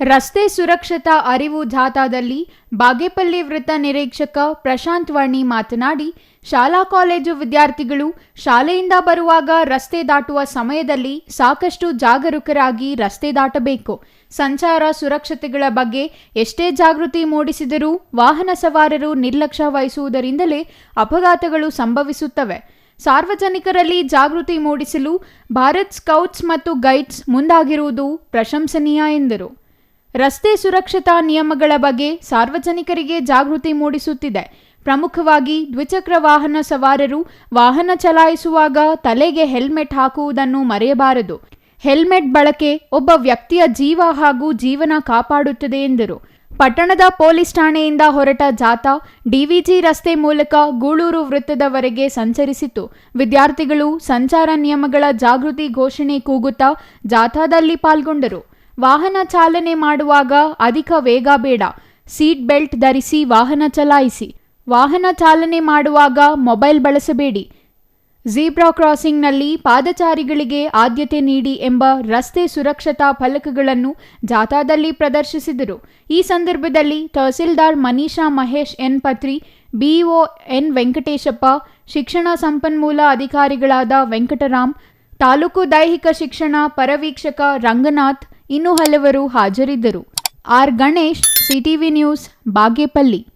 ರಸ್ತೆ ಸುರಕ್ಷತಾ ಅರಿವು ಜಾಥಾದಲ್ಲಿ ಬಾಗೇಪಲ್ಲಿ ವೃತ್ತ ನಿರೀಕ್ಷಕ ಪ್ರಶಾಂತ್ ವರ್ಣಿ ಮಾತನಾಡಿ, ಶಾಲಾ ಕಾಲೇಜು ವಿದ್ಯಾರ್ಥಿಗಳು ಶಾಲೆಯಿಂದ ಬರುವಾಗ ರಸ್ತೆ ದಾಟುವ ಸಮಯದಲ್ಲಿ ಸಾಕಷ್ಟು ಜಾಗರೂಕರಾಗಿ ರಸ್ತೆ ದಾಟಬೇಕು. ಸಂಚಾರ ಸುರಕ್ಷತೆಗಳ ಬಗ್ಗೆ ಎಷ್ಟೇ ಜಾಗೃತಿ ಮೂಡಿಸಿದರೂ ವಾಹನ ಸವಾರರು ನಿರ್ಲಕ್ಷ್ಯ ವಹಿಸುವುದರಿಂದಲೇ ಅಪಘಾತಗಳು ಸಂಭವಿಸುತ್ತವೆ. ಸಾರ್ವಜನಿಕರಲ್ಲಿ ಜಾಗೃತಿ ಮೂಡಿಸಲು ಭಾರತ್ ಸ್ಕೌಟ್ಸ್ ಮತ್ತು ಗೈಡ್ಸ್ ಮುಂದಾಗಿರುವುದು ಪ್ರಶಂಸನೀಯ ಎಂದರು. ರಸ್ತೆ ಸುರಕ್ಷತಾ ನಿಯಮಗಳ ಬಗ್ಗೆ ಸಾರ್ವಜನಿಕರಿಗೆ ಜಾಗೃತಿ ಮೂಡಿಸುತ್ತಿದೆ. ಪ್ರಮುಖವಾಗಿ ದ್ವಿಚಕ್ರ ವಾಹನ ಸವಾರರು ವಾಹನ ಚಲಾಯಿಸುವಾಗ ತಲೆಗೆ ಹೆಲ್ಮೆಟ್ ಹಾಕುವುದನ್ನು ಮರೆಯಬಾರದು. ಹೆಲ್ಮೆಟ್ ಬಳಕೆ ಒಬ್ಬ ವ್ಯಕ್ತಿಯ ಜೀವ ಹಾಗೂ ಜೀವನ ಕಾಪಾಡುತ್ತದೆ ಎಂದರು. ಪಟ್ಟಣದ ಪೊಲೀಸ್ ಠಾಣೆಯಿಂದ ಹೊರಟ ಜಾಥಾ ಡಿವಿಜಿ ರಸ್ತೆ ಮೂಲಕ ಗೂಳೂರು ವೃತ್ತದವರೆಗೆ ಸಂಚರಿಸಿತು. ವಿದ್ಯಾರ್ಥಿಗಳು ಸಂಚಾರ ನಿಯಮಗಳ ಜಾಗೃತಿ ಘೋಷಣೆ ಕೂಗುತ್ತಾ ಜಾಥಾದಲ್ಲಿ ಪಾಲ್ಗೊಂಡರು. ವಾಹನ ಚಾಲನೆ ಮಾಡುವಾಗ ಅಧಿಕ ವೇಗ ಬೇಡ. ಸೀಟ್ ಬೆಲ್ಟ್ ಧರಿಸಿ ವಾಹನ ಚಲಾಯಿಸಿ. ವಾಹನ ಚಾಲನೆ ಮಾಡುವಾಗ ಮೊಬೈಲ್ ಬಳಸಬೇಡಿ. ಝೀಬ್ರಾ ಕ್ರಾಸಿಂಗ್ನಲ್ಲಿ ಪಾದಚಾರಿಗಳಿಗೆ ಆದ್ಯತೆ ನೀಡಿ ಎಂಬ ರಸ್ತೆ ಸುರಕ್ಷತಾ ಫಲಕಗಳನ್ನು ಜಾಥಾದಲ್ಲಿ ಪ್ರದರ್ಶಿಸಿದರು. ಈ ಸಂದರ್ಭದಲ್ಲಿ tahsildar Manisha Mahesh N Patri BEO N Venkateshappa, ಶಿಕ್ಷಣ ಸಂಪನ್ಮೂಲ ಅಧಿಕಾರಿಗಳಾದ ವೆಂಕಟರಾಮ್, ತಾಲೂಕು ದೈಹಿಕ ಶಿಕ್ಷಣ ಪರವೀಕ್ಷಕ ರಂಗನಾಥ್ ಇನ್ನು ಹಲವರು ಹಾಜರಿದ್ದರು. R Ganesh CTV news Bagepalli.